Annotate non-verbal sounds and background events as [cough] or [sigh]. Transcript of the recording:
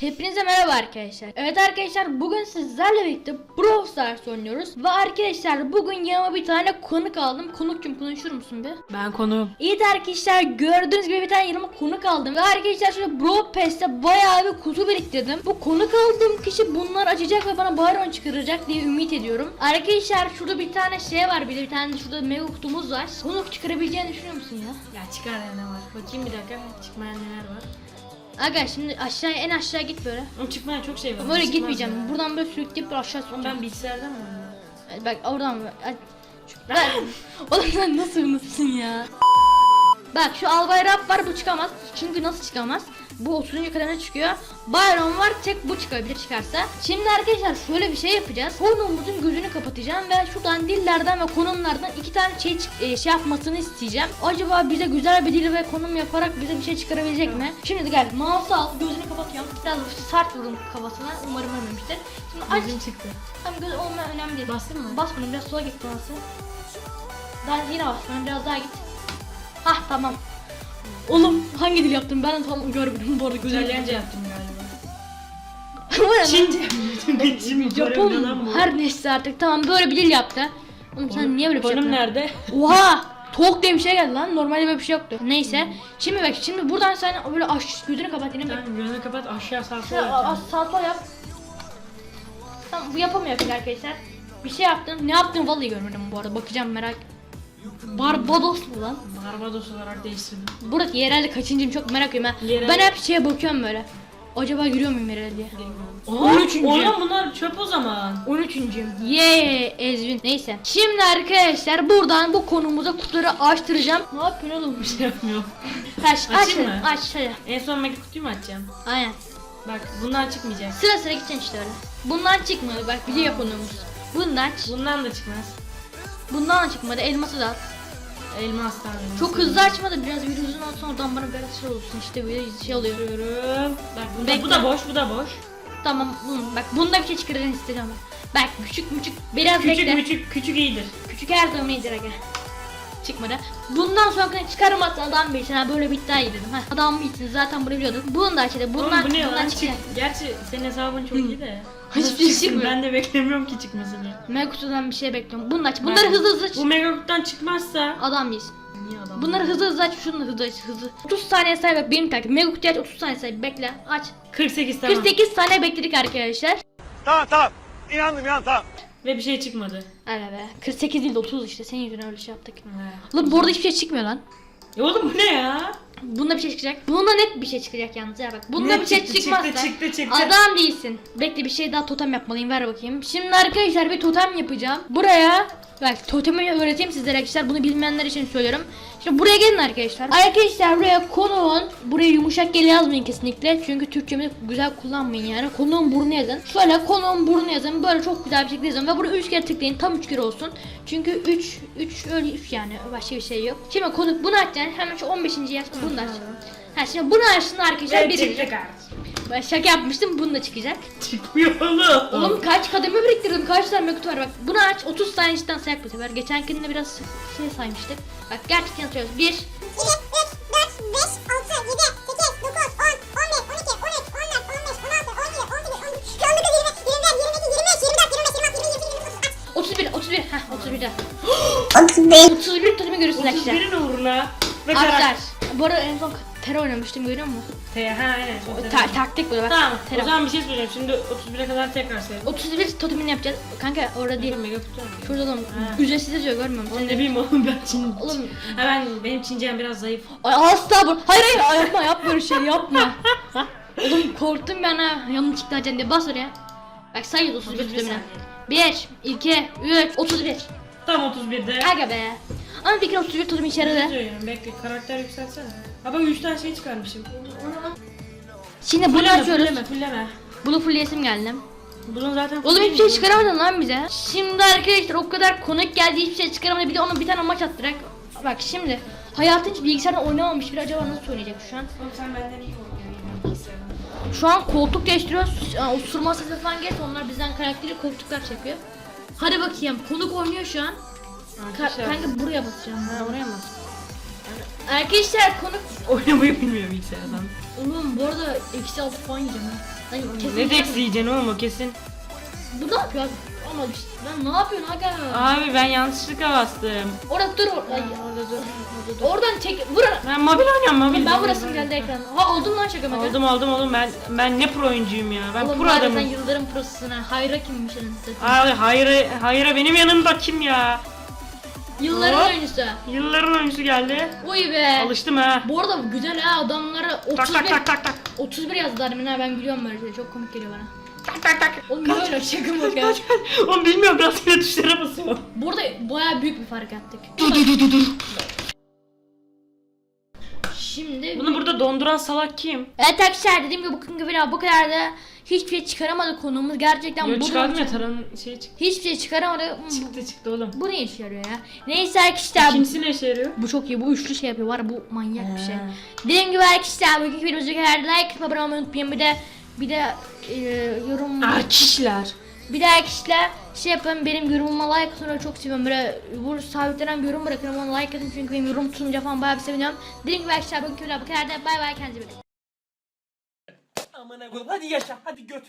Hepinize merhaba arkadaşlar. Evet arkadaşlar bugün sizlerle birlikte Brawl Stars oynuyoruz. Ve arkadaşlar bugün yanıma bir tane konuk aldım. Konukcum konuşur musun bir? Ben konuğum. İyi de arkadaşlar gördüğünüz gibi bir tane yanıma konuk aldım. Ve arkadaşlar şöyle Brawl Pass'te bayağı bir kutu biriktirdim. Bu konuk aldığım kişi bunları açacak ve bana Byron çıkaracak diye ümit ediyorum. Arkadaşlar şurada bir tane şey var bir de bir tane şurada mega kutumuz var. Konuk çıkarabileceğini düşünüyor musun ya? Ya çıkar ya ne var? Bakayım bir dakika. Çıkmayan neler var? Aga şimdi aşağıya en aşağı git böyle. Ama çıkmayan çok şey var. Böyle Çıkmaz gitmeyeceğim. ya. Buradan böyle sürükleyip böyle aşağı süreceğim. ben bilgisayardan mı Bak oradan. [laughs] Lan, Oğlum sen nasıl unutsun ya? Bak şu albay rap var bu çıkamaz. Çünkü nasıl çıkamaz? Bu 30. kadarına çıkıyor. Byron var tek bu çıkabilir çıkarsa. Şimdi arkadaşlar şöyle bir şey yapacağız. Konumuzun gözünü kapatacağım ve şuradan dillerden ve konumlardan iki tane şey, e, şey yapmasını isteyeceğim. Acaba bize güzel bir dil ve konum yaparak bize bir şey çıkarabilecek mi? Şimdi gel mouse al gözünü kapatıyorum. Biraz sert vurdum kafasına. Umarım ölmemiştir. Şimdi aç. Gözüm çıktı. Tam göz olma önemli değil. Bastın mı? Bas bunu biraz sola git bazı. Daha yine bas bunu biraz daha git. Hah tamam. Oğlum hangi dil yaptım ben tam görmedim bu arada gözüm. İtalyanca yaptım galiba. Çince yaptım. Çince Japon her neyse artık tamam böyle bir dil yaptı. Oğlum sen niye böyle bir şey yapıyorsun? nerede? Oha! Tok diye bir şey geldi lan. Normalde böyle bir şey yoktu. Neyse. Şimdi bak şimdi buradan sen böyle aş gözünü kapat yine. Tamam gözünü kapat aşağı Şöyle yap. sol yap. Tamam bu yapamıyor arkadaşlar. Bir şey yaptın. Ne yaptın vallahi görmedim bu arada. Bakacağım merak. Barbados mu lan? Barbados olarak değiştirdim. Burası yerelde kaçıncıyım çok merak ediyorum ben. Yerel- Ben hep şeye bakıyorum böyle. Acaba giriyor muyum yerel diye. Oha, 13. Oğlum bunlar çöp o zaman. 13.'üyüm. Yeee Ezvin. Neyse. Şimdi arkadaşlar buradan bu konumuza kutuları açtıracağım. Ne yapıyorsun oğlum? Bir şey yapmıyorum. Aç [laughs] aç Açayım mı? aç hadi. En son mega kutuyu mu açacağım? Aynen. Bak bundan çıkmayacak. Sıra sıra gideceksin işte öyle. Bundan çıkmadı bak biliyor konumuz. Bundan aç. Bundan da çıkmaz. Bundan da çıkmadı. Elması da at. Elmas tane. Çok hızlı açmadı. Biraz bir uzun olsun oradan bana biraz şey olsun. İşte böyle şey oluyor. Açıyorum. Bak bunda, Bekle. bu da boş, bu da boş. Tamam. Bunu, bak bunda bir şey isteyeceğim ben. Bak küçük küçük biraz Küçük bekle. küçük küçük iyidir. Küçük her zaman iyidir aga. Çıkmadı. Bundan sonra çıkarmazsa adam bilsin. Ha böyle bir iddia dedim. Ha adam bilsin zaten bunu biliyordum. Bunu da açalım. Bundan, Oğlum bu ne bundan lan? Çıkacak. Gerçi senin hesabın çok iyi de. Hiçbir şey çıkmıyor. Ben de beklemiyorum ki çıkmasını. Mega kutudan bir şey bekliyorum. Bunu aç. Bunları Ben- hızlı hızlı aç. Bu Megakutu'dan çıkmazsa. Adam bilsin. Niye adam? Bunları hızlı hızlı aç. Şunu hızlı aç. Hızlı. 30 saniye say bak benim takip. Mega kutuyu aç 30 saniye say. Bekle. Aç. 48 tamam. 48 saniye bekledik arkadaşlar. Tamam tamam. İnandım inandım tamam. Ve bir şey çıkmadı. Evet be. 48 değil de 30 işte. Senin yüzünden öyle şey yaptık. Lan bu arada hiçbir şey çıkmıyor lan. Ya oğlum bu ne ya? Bunda bir şey çıkacak. Bunda net bir şey çıkacak yalnız ya bak. Bunda Ne bir şey çıktı, çıkmazsa çıktı, çıktı, çıktı. adam değilsin. Bekle bir şey daha totem yapmalıyım ver bakayım. Şimdi arkadaşlar bir totem yapacağım. Buraya bak totemi öğreteyim sizlere arkadaşlar. Bunu bilmeyenler için söylüyorum. Şimdi buraya gelin arkadaşlar. Arkadaşlar buraya konuğun buraya yumuşak gel yazmayın kesinlikle. Çünkü Türkçemizi güzel kullanmayın yani. Konuğun burnu yazın. Şöyle konuğun burnu yazın. Böyle çok güzel bir şekilde yazın. Ve buraya 3 kere tıklayın. Tam 3 kere olsun. Çünkü 3 3 öyle 3 yani. Başka bir şey yok. Şimdi konuk bunu açacaksın. Hemen şu 15. yer bunu da aç. Ha şimdi bunu açtın arkadaşlar. Ve Bir çıktı kardeşim. ben şaka yapmıştım. Bunu da çıkacak. Çıkmıyor oğlum. Oğlum kaç kademe biriktirdim. Kaç tane mektup var bak. Bunu aç. 30 tane cidden sayak bu sefer. Geçenkinde biraz şey saymıştık. Bak gerçekten hatırlıyoruz. 1 2, 3, 4, 5, 6, 7, 8, 9, 10, 11, 12, 13, 14, 15, 16, 17, 18, 19, 20, 21, 22, 23, 24, 25, 26, 27, 28, 29, 30. 31 31 heh 31'de. 35. 31 totemi görürsün arkadaşlar. 31'in uğruna. Ve Arkadaşlar karakter. Bu arada en son terör oynamıştım görüyor musun? Te ha aynen. O ta- taktik böyle bak. Tamam o terör. zaman bir şey söyleyeceğim. Şimdi 31'e kadar tekrar sayalım. 31 totemini yapacağız. Kanka orada değil. Mega kutu. Şurada oğlum. Ha. Ücretsiz yazıyor görmüyor musun? Oğlum ne bileyim oğlum ben Çin. Oğlum Ha ben benim Çincem biraz zayıf. Ay asla bu. Hayır hayır ay, yapma yapma böyle şey yapma. [laughs] Oğlum korktum ben ha. Çıktı acaba diye bas oraya. Bak say 31 31 tutumuna. saniye. 1, 2, 3, 31. Tam 31'de. Aga be. Ama bir kere 31 tutum Ne yaradı. söylüyorum bekle karakter yükseltsene. Ha bak 3 tane şey çıkarmışım. Şimdi bunu Fulleme açıyoruz. fulleme fulleme. Bunu fullleyesim geldi. Bunun zaten Oğlum hiçbir şey çıkaramadın lan bize. Şimdi arkadaşlar o kadar konuk geldi hiçbir şey çıkaramadı. Bir de ona bir tane maç attırak. Bak şimdi. Hayatın hiç bilgisayarda oynamamış bir acaba nasıl oynayacak şu an? Oğlum sen benden iyi. Şu an koltuk değiştiriyoruz. Aa, Osurma sesi falan geç onlar bizden karakteri koltuklar çekiyor. Hadi bakayım konuk oynuyor şu an. Ka- Arkadaşlar kanka buraya basacağım. Ha oraya bas. Arkadaşlar konuk [laughs] oynamayı bilmiyor bilgisayardan. Oğlum bu arada eksi altı puan yiyeceğim ha. Lan kesin Ne dex yiyeceksin oğlum o kesin. Bu ne yapıyor abi? Ama işte lan ne yapıyorsun aga? Abi ben yanlışlıkla bastım. Orada dur. or- Ay, Orada dur. Oradan çek. Vur. Ben mobil oynuyorum mobil. Ben mobil. geldi ekran. Ha oldum lan şaka maka. Oldum oldum oğlum ben ben ne pro oyuncuyum ya. Ben Oğlum pro bari adamım. sen prosusun ha. Hayra kimmiş anasını Abi satayım. hayır hayır benim yanımda kim ya? Yılların Hop. oyuncusu. Yılların oyuncusu geldi. Uy be. Alıştım ha. Bu arada güzel ha adamlara Tak 31 tak tak tak tak. 31 yazdılar mı ne ben gülüyorum böyle şey çok komik geliyor bana. Tak tak tak. Oğlum ne öyle şaka maka. Kaç kaç. Oğlum bilmiyorum rastgele tuşlara basıyorum. Burada baya büyük bir fark attık. Dur dur dur dur. Şimdi Bunu burada donduran salak kim? Evet arkadaşlar dediğim gibi bugünkü video bu kadar da hiçbir şey çıkaramadık konuğumuz gerçekten Yok bu çıkardım ya taranın şeyi çıktı. Hiçbir şey çıkaramadık. Hmm, Çıktı çıktı oğlum. Bu ne işe yarıyor ya? Neyse arkadaşlar Kimsin ne işe yarıyor? bu çok iyi bu üçlü şey yapıyor var bu manyak bir şey. Dediğim gibi arkadaşlar bugünkü videomuza kadar like atıp abone olmayı unutmayın bir de bir de e, yorum Arkişler. bir de arkadaşlar şey yapın benim yorumuma like atın çok seviyorum böyle bu sabitlenen bir yorum bırakın ona like atın çünkü benim yorum tutunca falan bayağı bir seviniyorum. Dediğim gibi arkadaşlar bugünkü video bu kadar da bay bay kendinize bakın. Amına koyayım hadi yaşa hadi göt.